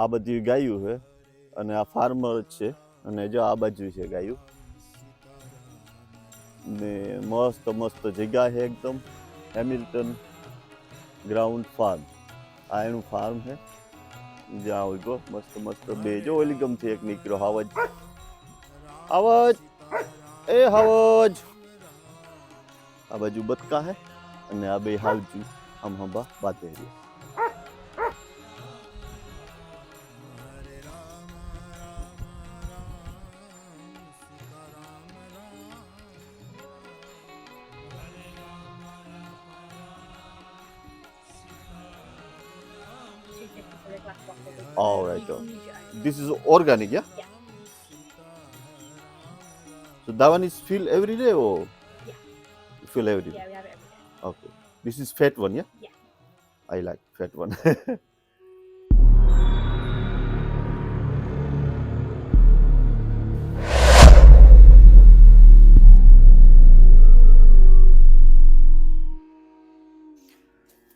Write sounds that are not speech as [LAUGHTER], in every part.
આ બધી ગાયું છે અને આ ફાર્મર જ છે અને જો આ બાજુ છે ગાયું. ને મસ્ત મસ્ત જગ્યા છે એકદમ. હેમિલ્ટન ગ્રાઉન્ડ ફાર્મ આ એનું ફાર્મ છે. જ્યાં હોય ગો, મસ્ત મસ્ત બે. જો ઓલીગમથી એક નીકળ્યો, હાવજ. આવજ એ હાવજ! આ બાજુ બતકા હે અને આ બે હાવજુ હમ હંબા બાતે રહ્યા All right, oh. This is organic, yeah? Yeah. So that one is fill every day or? Yeah. Fill every day. Yeah, we have it every day. Okay. This is fat one, yeah? Yeah. I like fat one.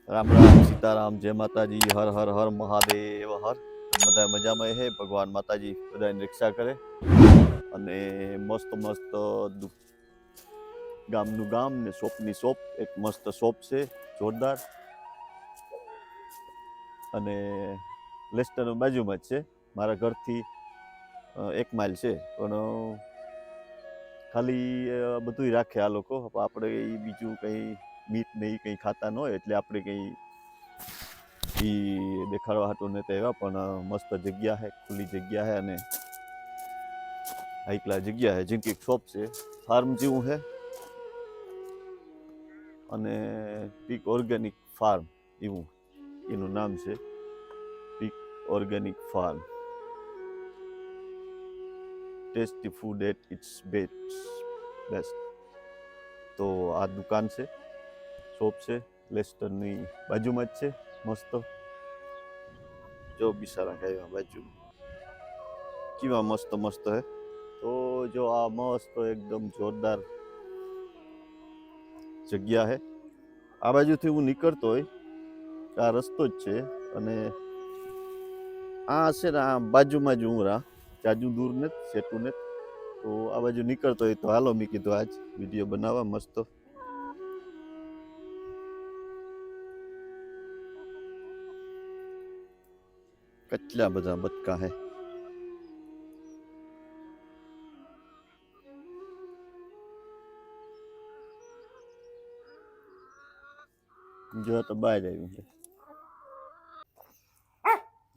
Ram Ram Sitaram જય માતાજી હર હર હર મહાદેવ હર બધા મજામાં હે, ભગવાન માતાજી બધાની રક્ષા કરે. અને મસ્ત મસ્ત ગામનું ગામ ને શોપની શોપ, એક મસ્ત શોપ છે, જોરદાર. અને લેસ્ટર બાજુમાં જ છે, મારા ઘરથી એક માઇલ છે. પણ ખાલી બધુંય રાખે આ લોકો. આપણે એ બીજું કંઈ મીટ ને એ કંઈ ખાતા ન હોય, એટલે આપણે કંઈ ઈ દેખાડવા હાટું ને એવા પણ મસ્ત જગ્યા છે ખુલ્લી જગ્યા છે અને હાઈકલા જગ્યા છે જિંકી શોપ છે, ફાર્મ જેવું છે અને પીક ઓર્ગેનિક ફાર્મ એવું એનું નામ છે, Peak Organic Farm. Tasty food at its best best. તો આ દુકાન છે, શોપ છે, લેસ્ટરની બાજુમાં જ છે, મસ્ત. જો બિચારા કાંઈ બાજુ કેવા મસ્ત મસ્ત હે તો જો આ મસ્ત એકદમ જોરદાર જગ્યા હે આ બાજુથી હું નીકળતો હોય આ રસ્તો જ છે અને આ છે ને આ બાજુમાં જ હું રા જાજુ દૂર ને સેટું ને તો આ બાજુ નીકળતો હોય તો હાલો મેં કીધું આજ વીડિયો બનાવવા મસ્ત કેટલા બધા બતકા હે? જો તો બહાર આવ્યું છે.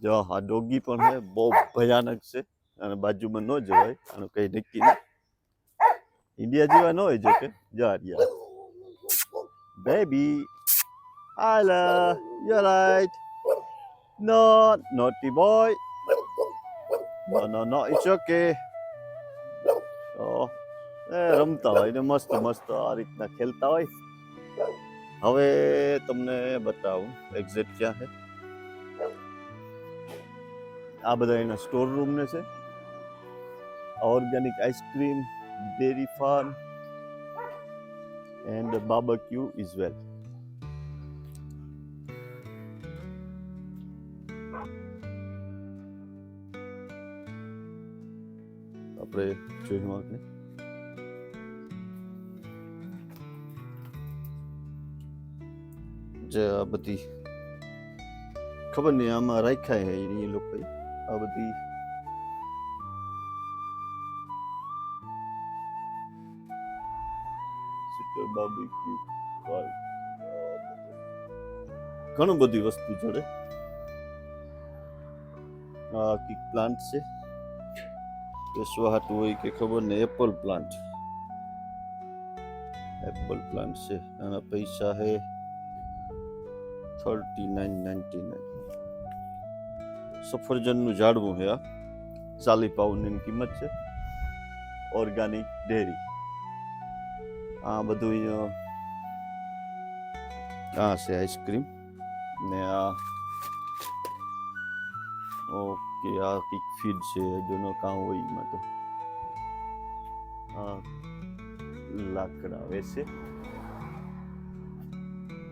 જો, આ ડોગી પણ છે બહુ ભયાનક છે. અને બાજુમાં ન જવાય, આનું કઈ નક્કી નહીં ઇન્ડિયા જેવા ન હોય જો કે. જા યાર baby Ala you right no naughty boy No, no, no, it's okay તો એ રમતા હોય ને મસ્ત મસ્ત આ રીતના ખેલતા હોય. હવે તમને બતાવું એક્ઝેક્ટ ક્યાં છે. આ બધા એના સ્ટોર રૂમ ને છે. Organic ice cream dairy farm and barbecue as well જોયું આપણે જે આ બધી ખબર નહીં, આમાં રાખ્યા હે એ લોકો આ બધી. ઘણું બધી વસ્તુ જોડે. આ કી પ્લાન્ટ છે. બેસવા હાટું હોય કે ખબર ને એપલ પ્લાન્ટ એપલ પ્લાન્ટ છે. આના પૈસા હે થર્ટી નાઇન નાઇન્ટી નાઇન સફરજનનું ઝાડવું છે આ ચાલી પાઉન્ડની કિંમત છે. ઓર્ગાનિક ડેરી આ બધું આ છે આઈસ્ક્રીમ ને આ ઓકે આ કંઈક ફીડ છે જોનો કાં હોય એમાં તો. આ લાકડા છે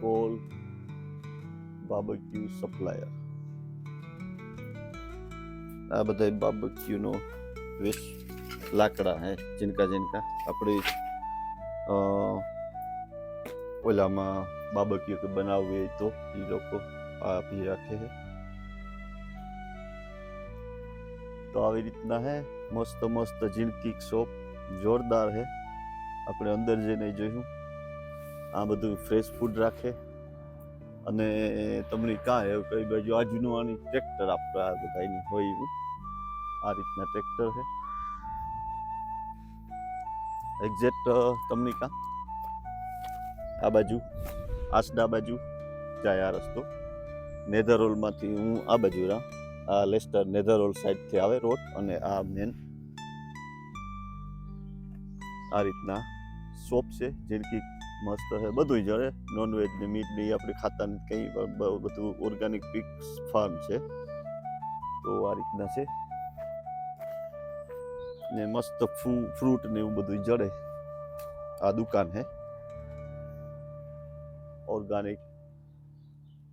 કોલ બાબક્યુ સપ્લાયર. આ બધા બાબક્યુનો વેસ્ટ લાકડા હે જીનકા જીનકા આપણે ઓલામાં બાબક્યુ કે બનાવવું તો એ લોકો આપી રાખે છે. તો આવી રીતના હે. મસ્ત મસ્ત જિંદગી શોપ. જોરદાર હે. આપણે અંદર જઈને જોયું. આ બધું ફ્રેશ ફૂડ રાખે. અને તમને કાં એવું કઈ બાજુ આજુનું આની ટ્રેક્ટર આપણે આ બધાની હોય એવું. આ રીતના ટ્રેક્ટર છે એક્ઝેક્ટ તમને કાં? આ બાજુ, આસડા બાજુ, જાય આ રસ્તો. નેધરોલમાંથી હું આ બાજુ રહ્યા આ લેસ્ટર નેધરઓલ સાઈડથી આવે રોડ અને આ મેન આ રીતના શોપ છે જેનકી મસ્ત છે બધું જળે નોનવેજ ને મીટ ને આપણે ખાતા ને કંઈ બધું ઓર્ગેનિક પિક્સ ફાર્મ છે. તો આ રીતના છે. ને મસ્ત ફ્રૂટ ને એવું બધું જડે. આ દુકાન હે. ઓર્ગેનિક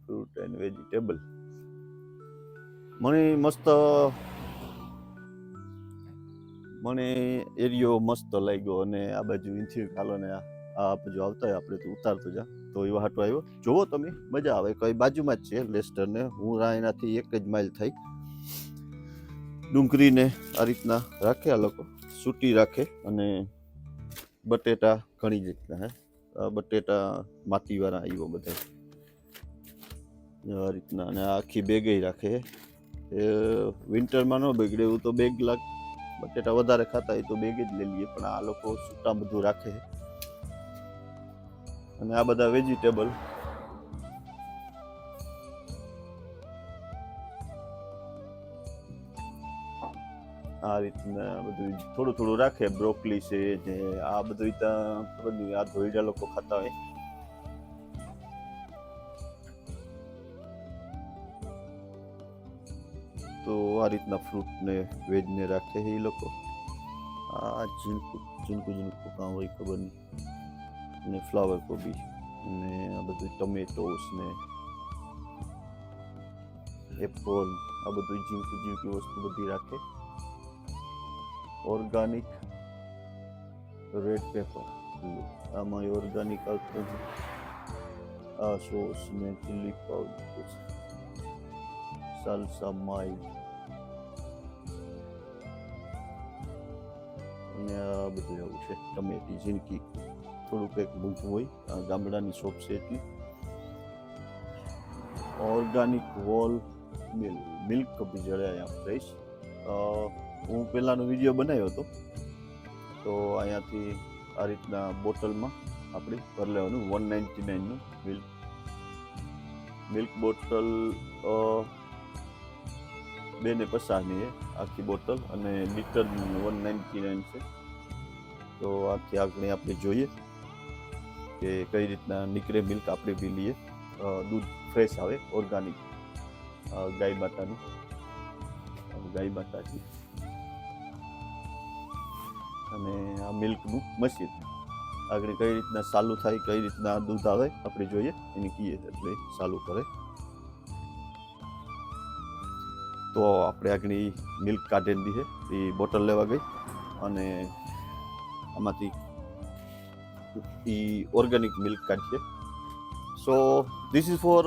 ફ્રૂટ એન્ડ વેજીટેબલ મને મસ્ત, મને એરિયો મસ્ત લાગ્યો અને આ બાજુ ઇન્થિયર હાલો ને આ આ બાજુ આવતા હોય, આપણે તો ઉતારતો જા. તો એવા હાટો આવ્યો. જોવો તમે, મજા આવે. કઈ બાજુમાં જ છે લેસ્ટર ને. હું એનાથી એક જ માઇલ થઈ. ડુંગળીને આ રીતના રાખે આ લોકો. સૂટી રાખે અને બટેટા ઘણી જ રીતના, હે. બટેટા માટીવાળા આવ્યો બધા આ રીતના અને આખી બેગય રાખે એ વિન્ટરમાં ન બગડે એવું તો બેગ લાગ, બટેટા વધારે ખાતા હોય તો બેગ જ લઈ લઈએ, પણ આ લોકો સૂટા બધું રાખે અને આ બધા વેજીટેબલ આ રીતના બધું થોડું થોડું રાખે બ્રોકલી છે જે આ બધું ત્યાં ખબર આ ધોઈડા લોકો ખાતા હોય. તો આ રીતના ફ્રૂટને વેજને રાખે છે એ લોકો. આ ઝીણકું ઝીણકું ઝીણકું કામ હોય ખબર નહીં. અને ફ્લાવર કોબી ને આ બધું ટમેટોસ ને એપલ, આ બધું ઝીણકું ઝીણકી વસ્તુ બધી રાખે. Organic red pepper. આમાં ઓર્ગાનિક આવતું આ સોસ ને ચીલી પાવડર. Salsa માઈ અને બધું એવું છે. ટમેટી ઝીણકી થોડુંક એક બુક હોય. ગામડાની શોપ છે એટલી. ઓર્ગાનિક વોલ મિલ્ક મિલ્ક બી જડે અહીંયા ફ્રેશ હું પહેલાંનો વીડિયો બનાવ્યો હતો. તો અહીંયાથી આ રીતના બોટલમાં આપણે ભરી લેવાનું. વન નાઇન્ટી નાઇનનું મિલ્ક મિલ્ક બોટલ બે ને આખી બોટલ અને લીટર વન નાઇન્ટી નાઇન છે. તો આખી આગળ આપણે જોઈએ કે કઈ રીતના નીકળે મિલ્ક આપણે પી લઈએ દૂધ ફ્રેશ આવે ઓર્ગાનિક ગાય માતાનું. ગાય માતાથી. અને આ મિલ્કનું મશીન આગળ કઈ રીતના ચાલુ થાય, કઈ રીતના દૂધ આવે, આપણે જોઈએ. એની કીએ એટલે ચાલુ કરે. તો આપણે આગળ મિલ્ક કાઢેલી છે એ બોટલ લેવા ગઈ અને આમાંથી એ ઓર્ગેનિક મિલ્ક કાઢીએ so this is for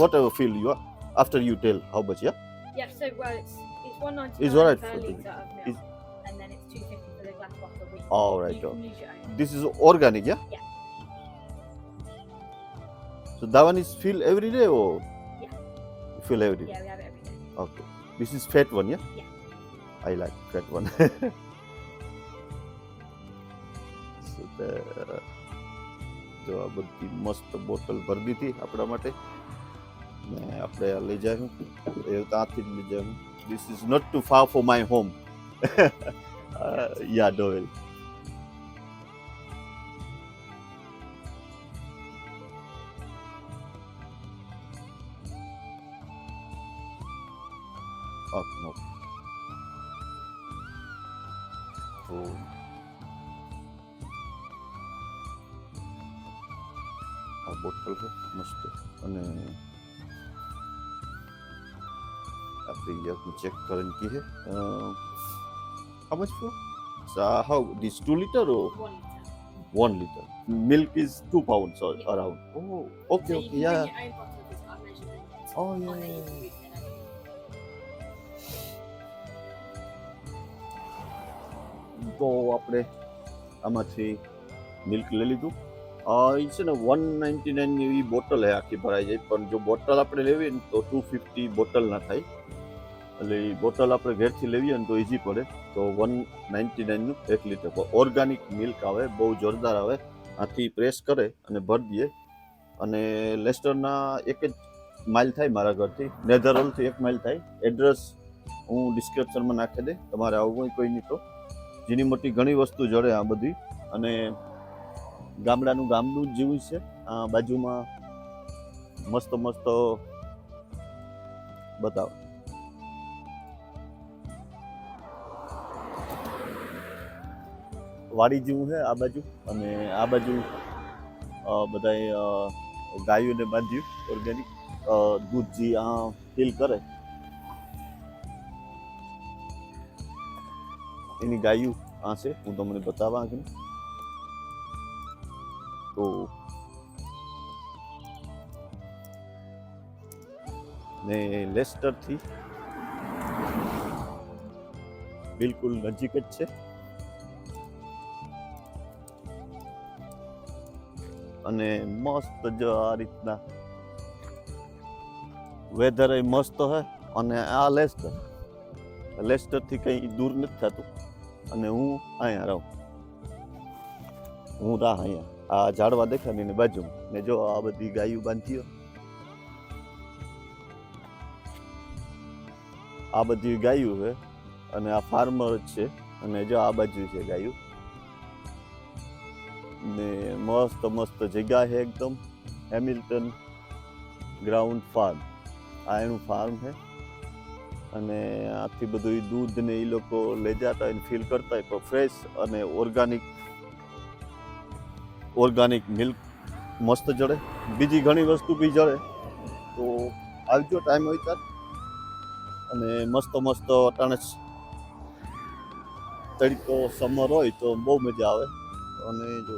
whatever feel you after you tell how much yeah Yeah, so well, it's it's one ninety It's nine alright per for the- of milk, it's- and then it's two fifty for the glass bottle. Which All right, you can use your own. This is organic, yeah? Yeah. So that one is filled every day or? Yeah. filled every day? Yeah, we have it every day. Okay. This is fat one, yeah? Yeah. I like fat one. [LAUGHS] so the, જો આ બધી મસ્ત bottle ભરી દીધી આપણા માટે ને આપણે આ લઈ જાય એ ત્યાંથી જ લઈ જાય this is not too far for my home yeah ડોવેલ akno. Bu આ બોટલ છે મસ્ત અને આપણી જાતનું ચેક કરંટી છે how much for how this two litre or one litre milk is two pound around okay okay yeah Oh, yeah. તો આપણે આમાંથી મિલ્ક લઈ લીધું. એ છે ને વન નાઇન્ટી નાઇનની એવી બોટલ હે, આખી ભરાઈ જાય. પણ જો બોટલ આપણે લેવી ને તો ટુ ફિફ્ટી બોટલ ના થાય. એટલે એ બોટલ આપણે ઘેરથી લેવીએ ને તો ઇઝી પડે. તો વન નાઇન્ટી નાઇનનું એક લીટર ઓર્ગાનિક મિલ્ક આવે, બહુ જોરદાર આવે. આથી પ્રેસ કરે અને ભરી દઈએ. અને લેસ્ટરના એક જ માઇલ થાય મારા ઘરથી. નેધરઓલથી એક માઇલ થાય. એડ્રેસ હું ડિસ્ક્રિપ્શનમાં નાખી દે તમારે આવું કોઈ નહીં તો. ઝીણી મોટી ઘણી વસ્તુ જડે આ બધી. અને ગામડાનું ગામનું જ જેવું છે. આ બાજુમાં મસ્ત મસ્ત બતાવો. વાડી જેવું છે આ બાજુ અને આ બાજુ બધાએ ગાયોને બાંધ્યું ઓર્ગેનિક દૂધ જે આ ફીલ કરે. એની ગાયું આ છે હું તમને બતાવવા આગળ. તો ને લેસ્ટરથી બિલકુલ નજીક જ છે. અને મસ્ત જો આ રીતના વેધર મસ્ત હે અને આ લેસ્ટર, લેસ્ટરથી કંઈ દૂર નથી થતું. અને હું અહીંયા રહું. હું રાહ અહીંયા, આ ઝાડવા દેખાય ને બાજુમાં. ને જો આ બધી ગાયું હોય. આ બધી ગાયું છે અને આ ફાર્મર જ છે અને જો આ બાજુ છે ગાયું. ને મસ્ત મસ્ત જગ્યા છે એકદમ. હેમિલ્ટન ગ્રાઉન્ડ ફાર્મ આ એનું ફાર્મ છે. અને આથી બધું દૂધ ને એ લોકો લઈ જતા હોય ફીલ કરતા હોય પણ ફ્રેશ અને ઓર્ગાનિક ઓર્ગાનિક મિલ્ક મસ્ત જડે. બીજી ઘણી વસ્તુ બી જડે. તો આવજો ટાઈમ હોય ત્યારે. અને મસ્ત મસ્ત અટાણે તડકો સમર હોય તો બહુ મજા આવે. અને જો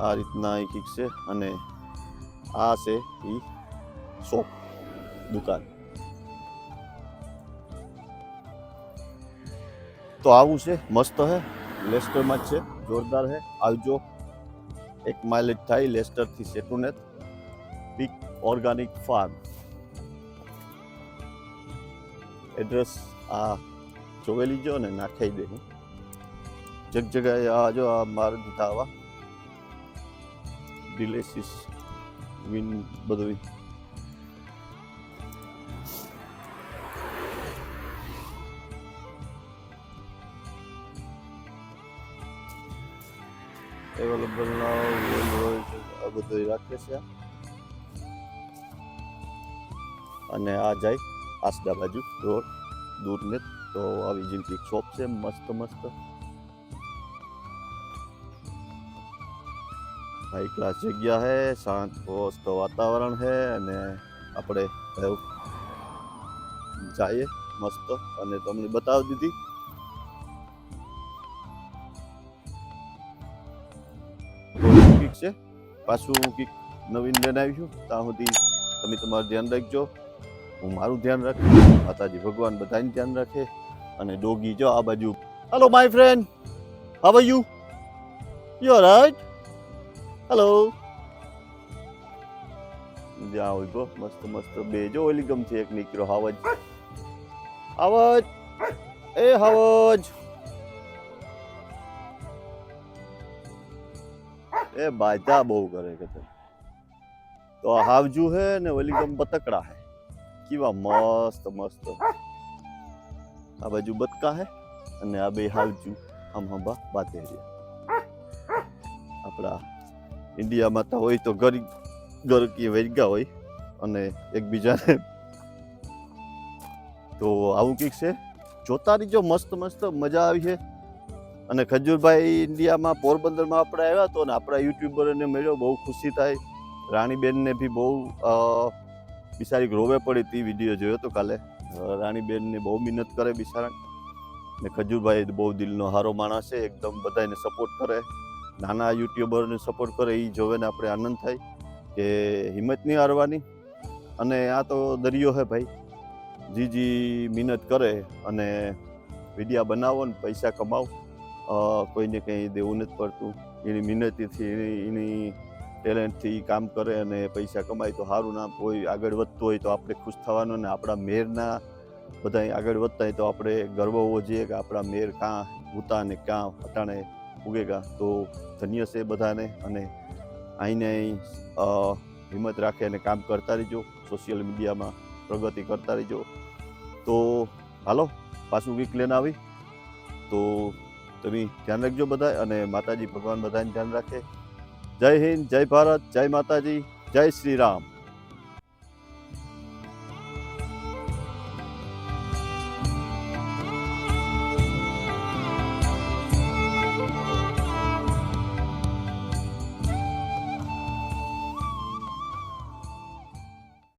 આ રીતના એક એક છે અને આ છે એ શોપ દુકાન. તો આવું છે, મસ્ત હે, લેસ્ટરમાં જ છે, જોરદાર હે. આવજો. એક માઇલેજ થાય લેસ્ટરથી સેટુનેત. પીક ઓર્ગાનિક ફાર્મ એડ્રેસ આ જોઈ લીજો ને નાખાઈ દે જગ જગ્યાએ આ જો આ માર દીધા આવા. ડિલેસિસ વિન બધું અવેલેબલ નાવ આ બધું રાખે છે અને આ જાય આસડા બાજુ રોડ દૂર ને તો આવી જિંદગી. શોપ છે, મસ્ત મસ્ત. હાઈ ક્લાસ જગ્યા છે શાંત, મસ્ત વાતાવરણ છે અને આપણે જઈએ મસ્ત અને તમને બતાવી દીધી. કિક છે. પાછું કંઈક નવીન લઈને આવીશું. ત્યાં સુધી તમે તમારું ધ્યાન રાખજો. હું મારું ધ્યાન રાખીશ. માતાજી ભગવાન બધાનું ધ્યાન રાખે અને ડોગી જો આ બાજુ. Hello my friend how you you are right hello જ્યાં હોય ગો મસ્ત મસ્ત. બે જો, ઓલી છે એક નીકળ્યો. હાવજ. આવજ એ હાવજ. એ બાજા બહુ કરે કે તે હાવજુ હે ને ઓલી ગમ બતકડા હે. કેવા મસ્ત મસ્ત. આ બાજુ બતકા હે અને આ બે હાવજુ. આમ હંબા બાતે રહ્યા. આપણા ઇન્ડિયામાં તો હોય તો ગરી ગરકી વૈગા હોય અને એકબીજાને. તો આવું કંઈક છે. જોતા રહીજો મસ્ત મસ્ત મજા આવી છે. અને ખજૂરભાઈ ઇન્ડિયામાં પોરબંદરમાં આપણે આવ્યા તો ને આપણા યુટ્યુબરને મળ્યો, બહુ ખુશી થાય. રાણીબેનને બી બહુ બિચારી રોવે પડી હતી વીડિયો જોયો તો કાલે. રાણીબેનને બહુ મહેનત કરે બિચારા. ને ખજૂરભાઈ બહુ દિલનો હારો માણસ છે, એકદમ બધાને સપોર્ટ કરે. નાના યુટ્યુબરને સપોર્ટ કરે એ જોવે ને આપણે આનંદ થાય કે હિંમત નહીં હારવાની. અને આ તો દરિયો હે ભાઈ. જી જી મહેનત કરે અને વિડીયા બનાવો ને પૈસા કમાવો. કોઈને કંઈ દેવું નથી પડતું. એની મહેનતીથી, એની ટેલેન્ટથી કામ કરે અને પૈસા કમાય તો સારું નામ કોઈ આગળ વધતું હોય તો આપણે ખુશ થવાનું ને આપણા મેરના બધા આગળ વધતા હોય તો આપણે ગર્વ હોવો જોઈએ કે આપણા મેર કાં ઉતા ને કાં, અટાણે ઉગેગા. તો ધન્ય છે બધાને અને અહીં હિંમત રાખે અને કામ કરતા રહેજો. સોશિયલ મીડિયામાં પ્રગતિ કરતા રહીજો. તો હાલો, પાછું વીક લઈને આવી. તો તમે ધ્યાન રાખજો બધા અને માતાજી ભગવાન બધાને ધ્યાન રાખે. જય હિન્દ, જય ભારત, જય માતાજી, જય શ્રી રામ.